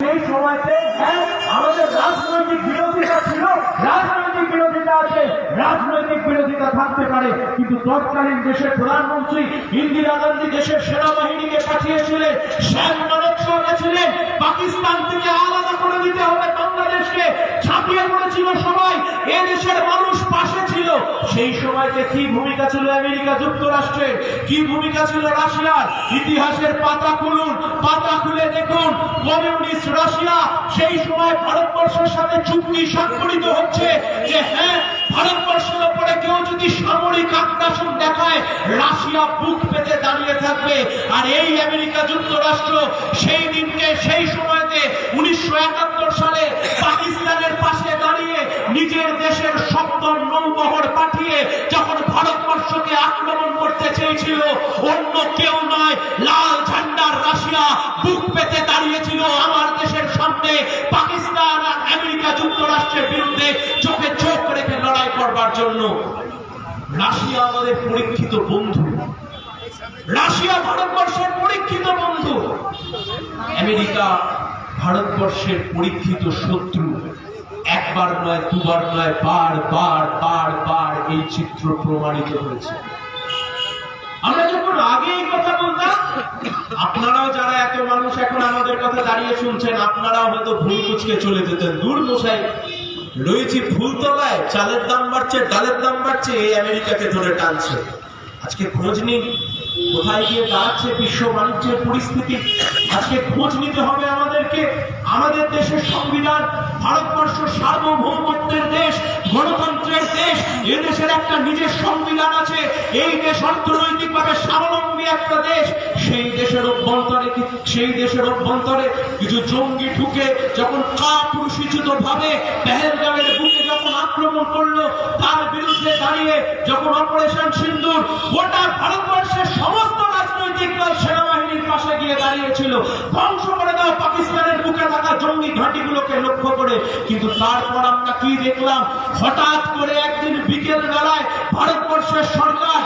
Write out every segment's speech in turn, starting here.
সেই সময়তে আমাদের রাজনৈতিক বিরোধিতা ছিল, রাজনৈতিক বিরোধিতা আছে, রাজনৈতিক বিরোধিতা থাকতে পারে, কিন্তু তৎকালীন দেশের প্রধানমন্ত্রী ইন্দিরা গান্ধী দেশের সেনাবাহিনীকে পাঠিয়েছিলেন, শ্যাম মানেকশো গেছিলেন পাকিস্তান থেকে আলাদা করে দিতে হবে বাংলাদেশকে, ছাপিয়ে পড়েছিল সবাই, এ দেশের মানুষ পাশে ছিল। সেই সময়তে কি ভূমিকা ছিল আমেরিকা যুক্তরাষ্ট্রের? কি ভূমিকা ছিল রাশিয়ার? ইতিহাসের পাতা খুলুন, পাতা খুলে দেখুন, কমিউনিস্ট রাশিয়া সেই সময় ভারতবর্ষের সাথে চুক্তি স্বাক্ষরিত হচ্ছে যে হ্যাঁ ভারতবর্ষের ওপরে কেউ যদি সামরিক আগ্রাসন দেখায়, রাশিয়া বুক পেতে দাঁড়িয়ে থাকবে। আর এই আমেরিকা যুক্তরাষ্ট্র সেই দিনকে, সেই সময়তে উনিশশো একাত্তর সালে পাকিস্তানের পাশে দাঁড়িয়ে নিজের দেশের সপ্তম নৌবহর পাঠিয়ে যখন ভারতবর্ষকে আক্রমণ করতে চেয়েছিল, অন্য কেউ নয়, লাল ঝান্ডার রাশিয়া বুক পেতে দাঁড়িয়েছিল আমার দেশের সামনে। পাকিস্তান আর আমেরিকা যুক্তরাষ্ট্রের বিরুদ্ধে চোখে চোখ রেখে লড়াই করবার জন্য। রাশিয়া আমাদের পরীক্ষিত বন্ধু। রাশিয়া ভারতবর্ষের পরীক্ষিত বন্ধু। আমেরিকা ভারতবর্ষের পরীক্ষিত শত্রু। একবার নয়, দুবার নয়, বার বার বার বার এই চিত্র প্রমাণিত হয়েছে। আমরা যখন আগে এই কথা বলতাম, আপনারাও যারা এত মানুষ এখন আমাদের কথা দাঁড়িয়ে শুনছেন, আপনারাও হয়তো ভুল কুচকে চলে যেতেন। দূর মশাই, রয়েছি ফুলতলায় চালের দাম বাড়ছে, ডালের দাম বাড়ছে, এই আমেরিকাকে ধরে টানছে। আজকে খোঁজ নিন কোথায় গিয়ে দাঁড়াচ্ছে বিশ্ব বাণিজ্যের পরিস্থিতি? আজকে খোঁজ নিতে হবে আমাদেরকে। আমাদের দেশের সংবিধান, ভারতবর্ষ সার্বভৌমত্বের দেশ, গণতন্ত্রের দেশ, এদেশের দেশের একটা নিজের সংবিধান আছে। এই দেশ অর্থনৈতিকভাবে স্বাবলম্বী সেই দেশের অভ্যন্তরে সেই দেশের অভ্যন্তরে কিছু জঙ্গি ঢুকে যখন কাপুরুষিত ভাবে পেহেলগামের বুকে যখন আক্রমণ করল, তার বিরুদ্ধে দাঁড়িয়ে যখন অপারেশন সিন্ধুর গোটা ভারতবর্ষের সমস্ত রাজনৈতিক দল সেনাবাহিনীর পাশে গিয়ে দাঁড়িয়েছিল। ধ্বংস করে পাকিস্তানের বুকে থাকা জঙ্গি ঘাঁটিগুলোকে লক্ষ্য করে। কিন্তু তারপর আমরা কি দেখলাম? হঠাৎ করে একদিন বিকেল বেলায় ভারতবর্ষের সরকার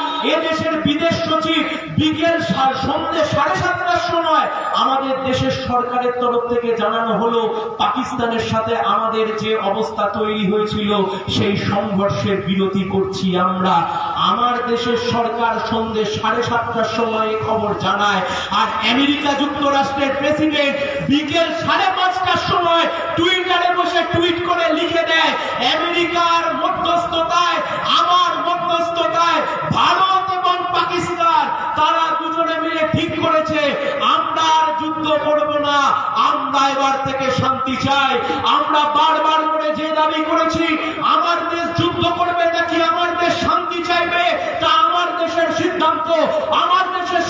বিদেশ সচিব, বিকেল সন্ধ্যে সাড়ে সাতটার সময় আমাদের দেশের সরকারের তরফ থেকে জানানো হলো, পাকিস্তানের সাথে আমাদের যে অবস্থা তৈরি হয়েছিল, সেই সংঘর্ষের বিরতি করছি আমরা। আমার দেশের সরকার সন্ধ্যে সাড়ে সাতটার সময় এই খবর জানায়। আর আমেরিকা যুক্তরাষ্ট্রের প্রেসিডেন্ট বিকেল সাড়ে পাঁচটার সময় টুইটারে বসে টুইট করে লিখে দেয়, আমেরিকার মধ্যস্থতায়, আমার মধ্যস্থতায় ভারত এবং পাকিস্তান, তারা দুজনে মিলে ঠিক করেছে, আমরা আর যুদ্ধ করব না, আমরা এবার থেকে শান্তি চাই, আমরা বারবার করে যে দাবি করেছি, আমার দেশ যুদ্ধ করবে নাকি আমার দেশ শান্তি চাইবে, তা আমার দেশের সিদ্ধান্ত, আমার দেশের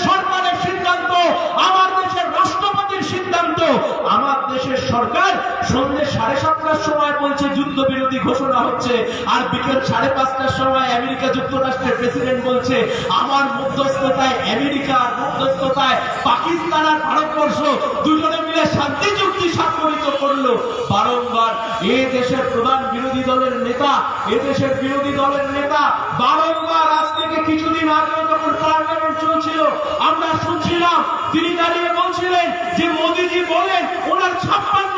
সময় বলছে যুদ্ধ বিরতি ঘোষণা হচ্ছে। আর বিকেল সাড়ে পাঁচটার সময় আমেরিকা যুক্তরাষ্ট্রের প্রেসিডেন্ট বলছে, আমার মধ্যস্থতায় আমেরিকা আর মধ্যস্থতায় পাকিস্তান আর ভারতবর্ষ দুজনে মিলে শান্তি চুক্তি স্বাক্ষরিত করল। বারংবার এ দেশের প্রধান বিরোধী দলের নেতা, এ দেশের বিরোধী দলের নেতা, বারংবার আজ থেকে কিছুদিন আগে যখন পার্লামেন্ট চলছিল, আমরা শুনছিলাম, তিনি দাঁড়িয়ে বলছিলেন যে মোদিজি বলেন ওনার ছাপ্পান্ন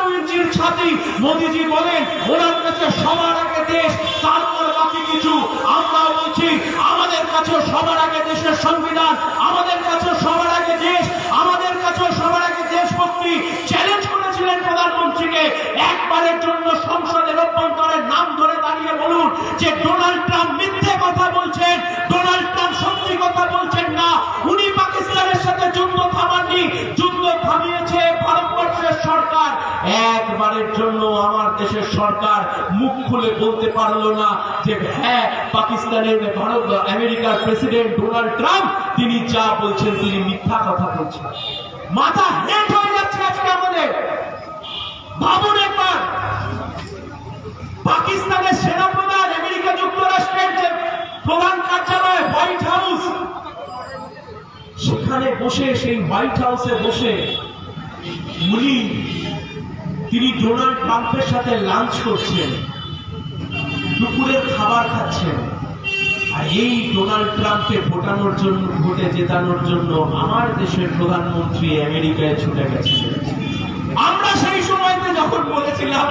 ছাতি মোদিজি বলেন, ওনার কাছে সবার আগে দেশ তারপর বাকি কিছু। আমরা বলছি, আমাদের কাছে সবার আগে দেশের সংবিধান, আমাদের কাছে সবার আগে দেশ, আমাদের কাছে সবার আগে দেশভক্তি। চ্যালেঞ্জ করেছিলেন প্রধানমন্ত্রীকে, একবারের জন্য সংসদের অভ্যন্তরের নাম ধরে দাঁড়িয়ে বলুন যে ডোনাল্ড ট্রাম্প মিথ্যে কথা বলছেন, ডোনাল্ড ট্রাম্প সত্যি কথা বলছেন না। উনি পাকিস্তানের সাথে যুদ্ধ থামাননি, যুদ্ধ থামিয়েছে সরকার একবারের জন্য আমার দেশের সরকার মুখ খুলে বলতে পারল না যে হ্যাঁ পাকিস্তানের ভারত আমেরিকার প্রেসিডেন্ট ডোনাল্ড ট্রাম্প, তিনি যা বলছেন তিনি মিথ্যা কথা বলছেন। মাথা হেট হয়ে যাচ্ছে আজকে আমাদের। ভাবুন একবার। পাকিস্তানের সেনাপ্রধান, আমেরিকা যুক্তরাষ্ট্রের যে প্রধান কার্যালয়, হোয়াইট হাউস, সেখানে বসে, সেই হোয়াইট হাউসে বসে উনি তিনি ডোনাল্ড ট্রাম্পের সাথে লাঞ্চ করছেন দুপুরের খাবার খাচ্ছেন। আর এই ডোনাল্ড ট্রাম্পকে ভোটানোর জন্য, ভোটে জেতানোর জন্য আমার দেশের প্রধানমন্ত্রী আমেরিকায় ছুটে গেছে আমরা সেই সময়তে যখন বলেছিলাম,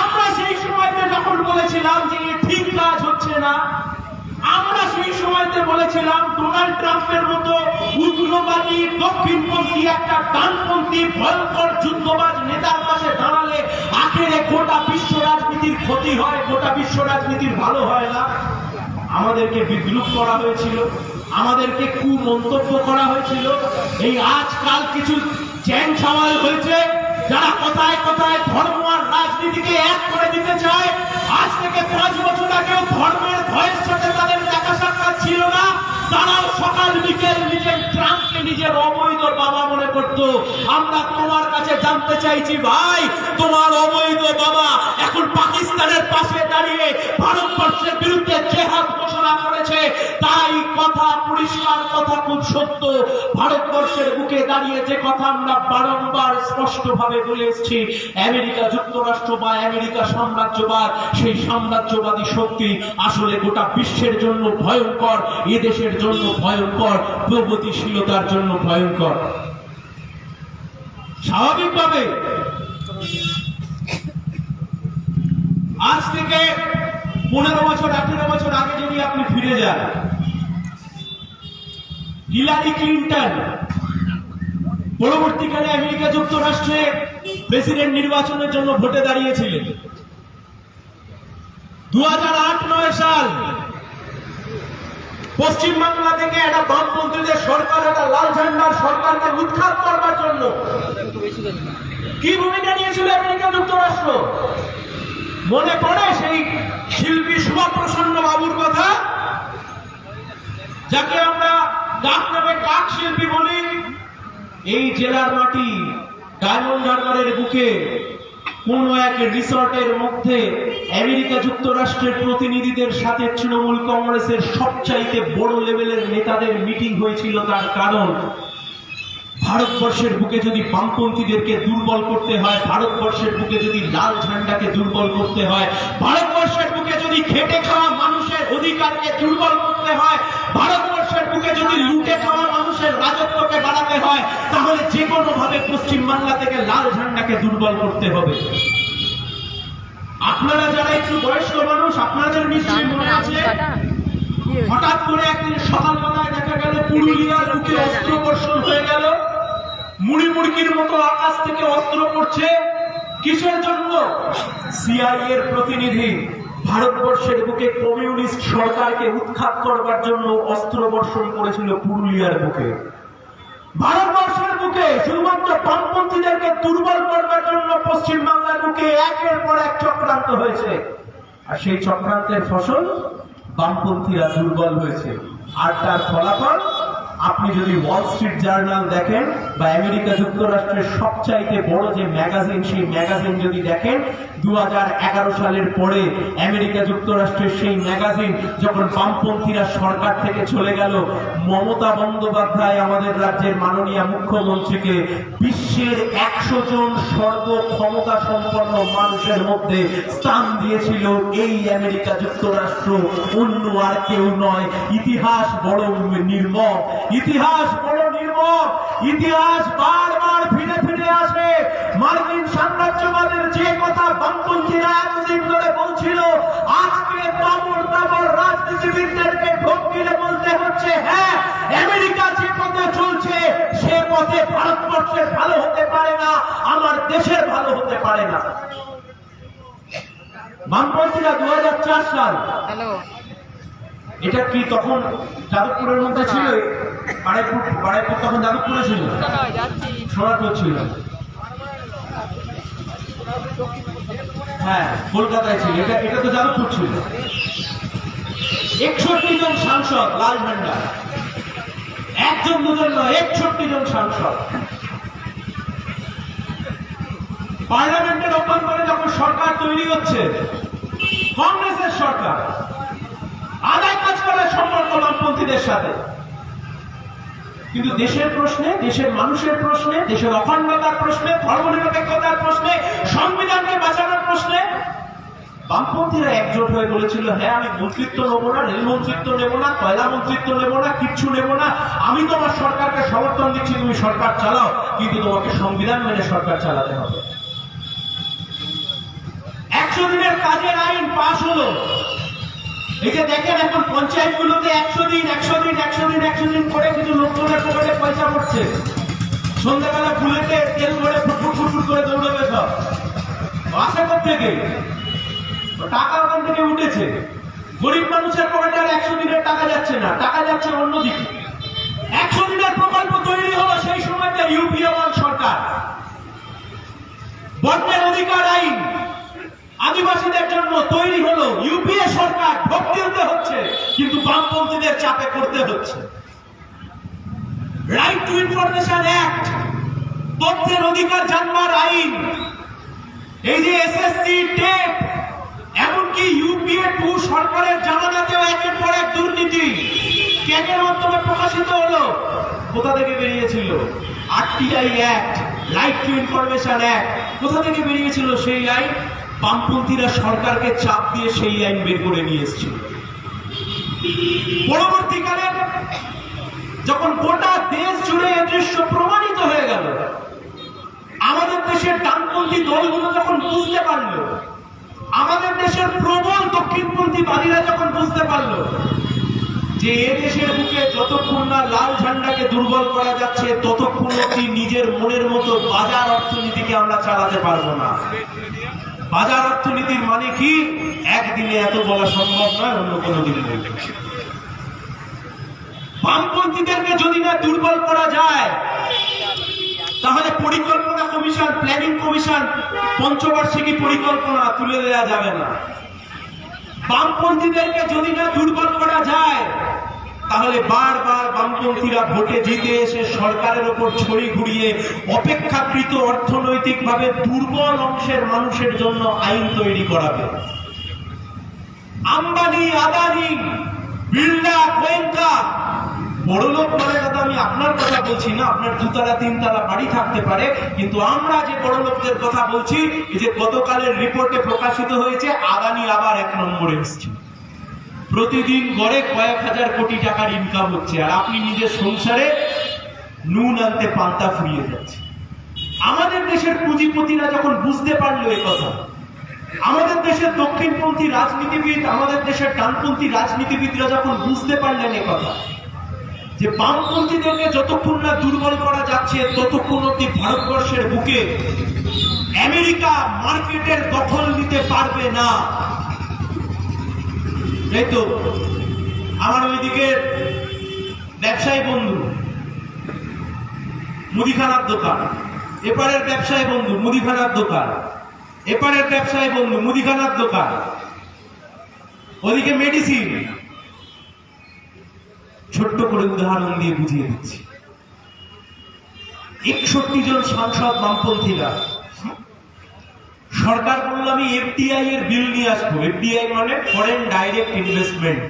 আমরা সেই সময়তে যখন বলেছিলাম যে ঠিক কাজ হচ্ছে না আমরা সেই সময়তে বলেছিলাম, ডোনাল্ড ট্রাম্পের মতো উগ্রবাদী দক্ষিণপন্থী একটা ডানপন্থী ভয়ঙ্কর যুদ্ধবাজ নেতার পাশে দাঁড়ালে আখেরে গোটা বিশ্ব রাজনীতির ক্ষতি হয়, গোটা বিশ্ব রাজনীতির ভালো হয় না। আমাদেরকে বিদ্রুপ করা হয়েছিল, আমাদেরকে কুমন্তব্য করা হয়েছিল। এই আজকাল কিছু চ্যাং ছাওয়াল হয়েছে যারা কোথায় কোথায় ধর্ম আর রাজনীতিকে এক করে দিতে চায়, আজ থেকে পাঁচ বছর আগেও ধর্মের ভয়ের সাথে তাদের দেখা সাক্ষাৎ ছিল না। তারাও সকাল বিকেল নিজের ট্রাম্পকে নিজের অবৈধ বাবা মনে করত। আমরা তোমার কাছে জানতে চাইছি, ভাই, তোমার অবৈধ বাবা এখন পাকিস্তানের পাশে দাঁড়িয়ে সত্য, ভারতবর্ষের বুকে দাঁড়িয়ে যে কথা আমরা বারংবার স্পষ্টভাবে বলে এসেছি, আমেরিকা যুক্তরাষ্ট্র বা আমেরিকা সাম্রাজ্যবাদ, সেই সাম্রাজ্যবাদী শক্তি আসলে গোটা বিশ্বের জন্য ভয়ঙ্কর এ দেশের জন্য ভয়ঙ্কর, প্রগতিশীলতার জন্য ভয়ঙ্কর। স্বাভাবিকভাবে, আজ থেকে পনেরো বছর, আঠেরো বছর আগে যদি আপনি ফিরে যান হিলারি ক্লিন্টন। পরবর্তীকালে আমেরিকা যুক্তরাষ্ট্রে প্রেসিডেন্ট নির্বাচনের জন্য ভোটে দাঁড়িয়েছিলেন। দু হাজার আট নয় সাল পশ্চিম বাংলা থেকে একটা বামপন্থীদের সরকার, একটা লাল ঝান্ডার সরকারকে উৎখাত করবার জন্য কি ভূমিকা নিয়েছিল আমেরিকা যুক্তরাষ্ট্র? মনে পড়ে সেই শিল্পী সুভাপ্রসন্ন বাবুর কথা? যাকে আমরা ডাক নামে ডাক শিল্পী বলি। এই জেলার মাটি ডায়মন্ড হারবারের বুকে কোন এক রিসর্টের মধ্যে আমেরিকা যুক্তরাষ্ট্রের প্রতিনিধিদের সাথে তৃণমূল কংগ্রেসের সবচাইতে বড় লেভেলের নেতাদের মিটিং হয়েছিল তার কারণ, ভারতবর্ষের বুকে যদি বামপন্থীদেরকে দুর্বল করতে হয়, ভারতবর্ষের বুকে যদি লাল ঝান্ডাকে দুর্বল করতে হয়, ভারতবর্ষের বুকে যদি খেটে খাওয়া অধিকারকে দুর্বল করতে হয় ভারতবর্ষের বুকে যদি লুটে খাওয়া মানুষের রাজত্বকে বাড়াতে হয় তাহলে যে কোনো ভাবে পশ্চিম বাংলা থেকে লাল ঝান্ডাকে দুর্বল করতে হবে। আপনারা যারা একটু বয়স্ক মানুষ আপনাদের নিশ্চয়ই মনে আছে হঠাৎ করে একদিন সকালবেলায় দেখা গেল পুরুলিয়ার বুকে অস্ত্র বর্ষণ হয়ে গেল। মুড়ি মুড়কির মতো আকাশ থেকে অস্ত্র পড়ছে। কিসের জন্য? সিআই এর প্রতিনিধি। ভারতবর্ষের বুকে কমিউনিস্ট সরকারকে উৎখাত করবার জন্য অস্ত্র বর্ষণ করেছিল পুরুলিয়ার বুকে। ভারতবর্ষের বুকে শুধুমাত্র বামপন্থীদেরকে দুর্বল করবার জন্য পশ্চিম বাংলার বুকে একের পর এক চক্রান্ত হয়েছে। আর সেই চক্রান্তের ফসল বামপন্থীরা দুর্বল হয়েছে। আর তার ফলাফল, আপনি যদি ওয়াল স্ট্রিট জার্নাল দেখেন বা আমেরিকা যুক্তরাষ্ট্রের সবচাইতে বড় যে ম্যাগাজিন, সেই ম্যাগাজিন যদি দেখেন দু হাজার এগারো সালের পরে আমেরিকা যুক্তরাষ্ট্রের সেই ম্যাগাজিন যখন বামপন্থীরা সরকার থেকে চলে গেল, মমতা বন্দ্যোপাধ্যায় আমাদের রাজ্যের মাননীয় মুখ্যমন্ত্রীকে বিশ্বের একশো জন সর্ব ক্ষমতা সম্পন্ন মানুষের মধ্যে স্থান দিয়েছিল। এই আমেরিকা যুক্তরাষ্ট্র অন্য আর কেউ নয়, ইতিহাস বড় নির্মম। ইতিহাস বড় নির্মম ইতিহাস বারবার ফিরে ফিরে আসে। মার্কিন সাম্রাজ্যবাদের যে কথা বামপন্থীরা এতদিন ধরে বলছিল আজকে তাবর তাবর রাজনীতিবিদদেরকে ঢোক গিলে বলতে হচ্ছে হ্যাঁ আমেরিকা যে পথে চলছে সে পথে ভারতবর্ষের ভালো হতে পারে না আমার দেশের ভালো হতে পারে না। বামপন্থীরা দু হাজার চার সাল এটা কি তখন যাদবপুরের মধ্যে ছিল? বাড়াইপুর বাড়াইপুর তখন যাদবপুরে ছিল। সোনারপুর ছিল। হ্যাঁ কলকাতায় ছিল। এটা এটা তো যাদবপুর ছিল। একষট্টি জন সাংসদ, লাল ঝান্ডা। একজন দুজন নয়, একষট্টি জন সাংসদ। পার্লামেন্টের অভ্যন্তরে যখন সরকার তৈরি হচ্ছে, কংগ্রেসের সরকার, আদায় কাজ করার সম্পর্ক বামপন্থীদের সাথে। কিন্তু দেশের প্রশ্নে, দেশের মানুষের প্রশ্নে, দেশের অখণ্ডতার প্রশ্নে, ধর্মনিরপেক্ষতার প্রশ্নে, সংবিধানকে বাঁচানোর প্রশ্নে, বামপন্থীরা একজোট হয়ে বলেছিল হ্যাঁ আমি মন্ত্রিত্ব নেব না, রেল মন্ত্রিত্ব নেব না, কয়লা মন্ত্রিত্ব নেব না, কিচ্ছু নেব না। আমি তোমার সরকারকে সমর্থন দিচ্ছি, তুমি সরকার চালাও, কিন্তু তোমাকে সংবিধান মেনে সরকার চালাতে হবে। এক একশো দিনের কাজের আইন এই যে দেখেন এখন পঞ্চায়েতগুলোতে একশো দিন একশো দিন একশো দিন একশো দিন করে কিছু লোকজনের পকেটে পয়সা পড়ছে। সন্ধ্যাবেলা বুলেটে তেল ভরে ফুটফুট ফুটফুট করে দৌড়বে সব। আসে থেকে টাকা ওখান থেকে উঠেছে। গরিব মানুষের পকেটে আর একশো দিনের টাকা যাচ্ছে না, টাকা যাচ্ছে অন্যদিকে একশো দিনের প্রকল্প তৈরি হলো সেই সময়তে ইউপিএ সরকার। বন্যের অধিকার আইন। আদিবাসীদের জন্য তৈরি হলো ইউপিএ সরকার, ভোট দিতে হচ্ছে, কিন্তু বামপন্থীদের চাপে করতে হচ্ছে। রাইট টু ইনফরমেশন অ্যাক্ট তথ্যের অধিকার জানবার আইন, এই যে এসএসসি টেট এমনকি ইউপিএ টু সরকারের জানাজাতেও একের পর এক দুর্নীতি ক্যাগের মাধ্যমে প্রকাশিত হলো, কোথা থেকে বেরিয়েছিল? RTI act right to information act কোথা থেকে বেরিয়েছিল সেই আইন? বামপন্থীরা সরকারকে চাপ দিয়ে সেই আইন বের করে নিয়ে এসেছিল। পরবর্তীকালে যখন গোটা দেশ জুড়ে এ দৃশ্য প্রমাণিত হয়ে গেল, আমাদের দেশের ডানপন্থী দলগুলো যখন বুঝতে পারল, আমাদের দেশের প্রবল দক্ষিণপন্থী বাদীরা যখন বুঝতে পারল যে এ দেশের বুকে যতক্ষণ না লাল ঝান্ডাকে দুর্বল করা যাচ্ছে, ততক্ষণ অব্দি নিজের মনের মতো বাজার অর্থনীতিকে আমরা চালাতে পারব না। বাজার অর্থনীতির মানে কি? একদিনে এত বলা সম্ভব নয়, অন্য কোনো দিনে বামপন্থীদেরকে যদি না দুর্বল করা যায়, তাহলে পরিকল্পনা কমিশন প্ল্যানিং কমিশন পঞ্চবার্ষিকী পরিকল্পনা তুলে দেওয়া যাবে না। বামপন্থীদেরকে যদি না দুর্বল করা যায় তাহলে বারবার বামপন্থীরা ভোটে জিতে এসে সরকারের ওপর ছড়ি ঘুরিয়ে অপেক্ষাকৃত অর্থনৈতিকভাবে দুর্বল অংশের মানুষের জন্য আইন তৈরি করাবে। আম্বানি, আদানি, বিড়লা গোয়েঙ্কা বড় লোক বলে কথা আমি আপনার কথা বলছি না, আপনার দুতলা, তিনতলা বাড়ি থাকতে পারে, কিন্তু আমরা যে বড় লোকদের কথা বলছি যে গতকালের রিপোর্টে প্রকাশিত হয়েছে, আদানি আবার এক নম্বরে এসছে। প্রতিদিন গড়ে কয়েক হাজার কোটি টাকার ইনকাম হচ্ছে, আর আপনি নিজের সংসারে নুন আনতে পান্তা ফুরিয়ে যাচ্ছে। আমাদের দেশের পুঁজিপতিরা যখন বুঝতে পারল এই কথা, আমাদের দেশের দক্ষিণপন্থী রাজনীতিবিদ, আমাদের দেশের ডানপন্থী রাজনীতিবিদরা যখন বুঝতে পারলেন এ কথা, যে বামপন্থীদেরকে যতক্ষণ না দুর্বল করা যাচ্ছে, ততক্ষণ অব্দি ভারতবর্ষের বুকে আমেরিকা মার্কেটের দখল নিতে পারবে না। এই তো আমার ওইদিকে ব্যবসায়ী বন্ধু, মুদিখানার দোকান। এপারের ব্যবসায়ী বন্ধু, মুদিখানার দোকান। এপারের ব্যবসায়ী বন্ধু, মুদিখানার দোকান। ওদিকে মেডিসিন ছোট্ট করে উদাহরণ দিয়ে বুঝিয়ে দিচ্ছি। একষট্টি জন সাংসদ বামপন্থীরা সরকার বলল, আমি এফডিআই এর বিল নিয়ে আসব। এফডিআই মানে ফরেন ডাইরেক্ট ইনভেস্টমেন্ট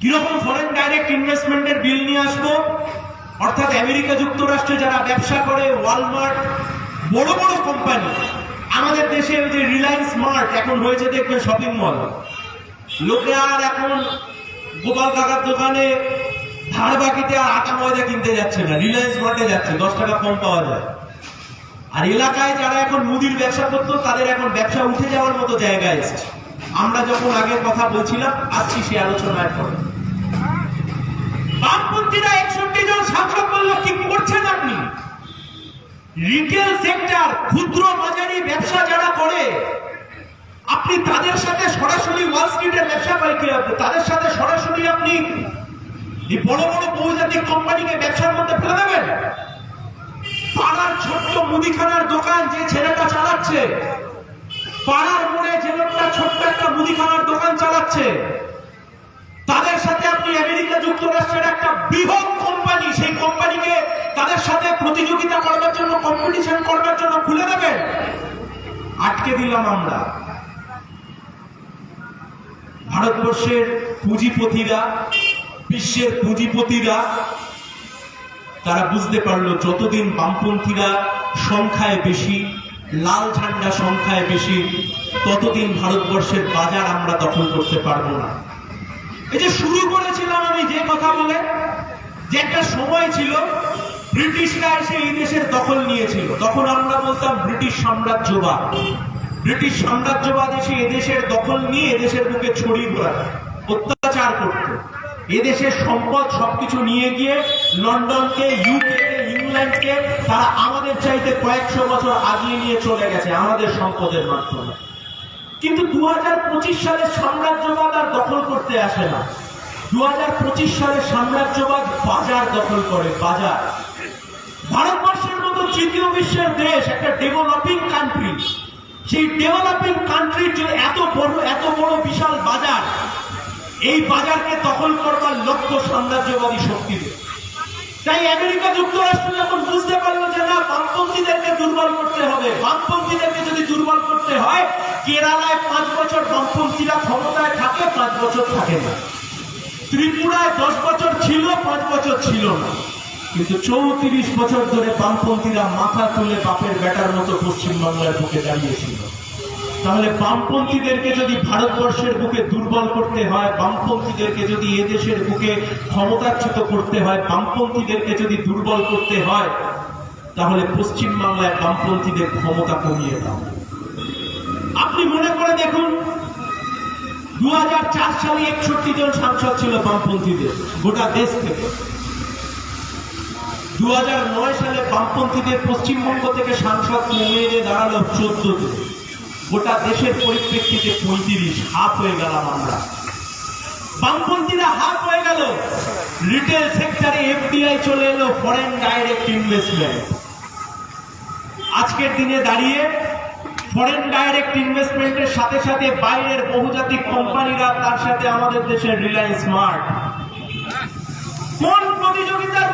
কীরকম ফরেন ডাইরেক্ট ইনভেস্টমেন্টের বিল নিয়ে আসব? অর্থাৎ আমেরিকা যুক্তরাষ্ট্রে যারা ব্যবসা করে, ওয়ালমার্ট, বড় বড় কোম্পানি, আমাদের দেশে যে রিলায়েন্স মার্ট এখন রয়েছে দেখবেন শপিং মল। লোকে আর এখন গোপাল কাকার দোকানে ধার বাকিতে আর আটা ময়দা কিনতে যাচ্ছে না, রিলায়েন্স মার্টে যাচ্ছে, দশ টাকা কম পাওয়া যায়। আর এলাকায় যারা এখন মুদির ব্যবসা করতো, তাদের এখন ব্যবসা উঠে যাওয়ার মতো জায়গায় এসেছে। আমরা যখন আগের কথা বলছিলাম, আসছি সে আলোচনায় পরে। বামপন্থীরা একষট্টি জন সাংসদ বলল, কি করছেন আপনি? রিটেল সেক্টর, ক্ষুদ্র মাঝারি ব্যবসা যারা করে, আপনি তাদের সাথে সরাসরি ওয়াল স্ট্রিটের ব্যবসা কি হবে? তাদের সাথে সরাসরি আপনি বড় বড় বহুজাতিক কোম্পানিকে ব্যবসার মধ্যে ফেলে দেবেন? পাড়ার ছোট্ট মুদিখানার দোকান যে ছেলেটা চালাচ্ছে। পাড়ার মোড়ে যে লোকটা ছোট্ট একটা মুদিখানার দোকান চালাচ্ছে। তাদের সাথে আপনি আমেরিকা যুক্তরাষ্ট্রের একটা বৃহৎ কোম্পানি, সেই কোম্পানিকে তাদের সাথে প্রতিযোগিতা করবার জন্য কম্পিটিশন করবার জন্য খুলে দেবেন আটকে দিলাম আমরা। ভারতবর্ষের পুঁজিপতিরা, বিশ্বের পুঁজিপতিরা তারা বুঝতে পারল যতদিন বামপন্থীরা সংখ্যায় বেশি, লাল ঝান্ডা সংখ্যায় বেশি, ততদিন ভারতবর্ষের বাজার আমরা দখল করতে পারব না। এই যে শুরু করেছিলাম আমি যে কথা বলে, যে একটা সময় ছিল ব্রিটিশরা এসে এই দেশের দখল নিয়েছিল। তখন আমরা বলতাম ব্রিটিশ সাম্রাজ্যবাদ। ব্রিটিশ সাম্রাজ্যবাদ এসে এদেশের দখল নিয়ে এদেশের বুকে ছড়িয়ে ঘোরাত অত্যাচার করত। এদেশের সম্পদ সবকিছু নিয়ে গিয়ে লন্ডনকে ইউকে ইংল্যান্ডকে তারা আমাদের চাইতে কয়েকশো বছর আগিয়ে নিয়ে চলে গেছে আমাদের সম্পদের মাধ্যমে। কিন্তু দু হাজার পঁচিশ সালে সাম্রাজ্যবাদ আর দখল করতে আসে না। দু হাজার পঁচিশ সালে সাম্রাজ্যবাদ বাজার দখল করে, বাজার। ভারতবর্ষের মতো তৃতীয় বিশ্বের দেশ, একটা ডেভেলপিং কান্ট্রি সেই ডেভেলপিং কান্ট্রির এত বড় এত বড় বিশাল বাজার এই বাজারকে দখল করবার লক্ষ্য সাম্রাজ্যবাদী শক্তিদের। তাই আমেরিকা যুক্তরাষ্ট্র যখন বুঝতে পারল যে না, বামপন্থীদেরকে দুর্বল করতে হবে, বামপন্থীদেরকে যদি দুর্বল করতে হয়, কেরালায় পাঁচ বছর বামপন্থীরা ক্ষমতায় থাকে, পাঁচ বছর থাকে না। ত্রিপুরায় দশ বছর ছিল, পাঁচ বছর ছিল না। কিন্তু চৌত্রিশ বছর ধরে বামপন্থীরা মাথা তুলে বাপের বেটার মতো পশ্চিমবাংলার বুকে দাঁড়িয়েছিল। তাহলে বামপন্থীদেরকে যদি ভারতবর্ষের বুকে দুর্বল করতে হয়, বামপন্থীদেরকে যদি এদেশের বুকে ক্ষমতাচ্যুত করতে হয়, বামপন্থীদেরকে যদি দুর্বল করতে হয়, তাহলে পশ্চিমবাংলায় বামপন্থীদের ক্ষমতা কমিয়ে দাও। আপনি মনে করে দেখুন দু হাজার চার সালে একষট্টি জন সাংসদ ছিল বামপন্থীদের, গোটা দেশ থেকে। দু হাজার নয় সালে বামপন্থীদের পশ্চিমবঙ্গ থেকে সাংসদ এনে দাঁড়াল চোদ্দ জন। গোটা দেশের পরিপ্রেক্ষিতে পঁয়ত্রিশ, হাফ হয়ে গেলাম আমরা। বামপন্থীরা হাফ হয়ে গেল। রিটেল সেক্টরে এফডিআই চলে এলো ফরেন ডাইরেক্ট ইনভেস্টমেন্ট আজকের দিনে দাঁড়িয়ে ফরেন ডাইরেক্ট ইনভেস্টমেন্টের সাথে সাথে বাইরের বহুজাতিক কোম্পানিরা তার সাথে আমাদের দেশের রিলায়েন্স স্মার্ট কোন প্রতিযোগিতার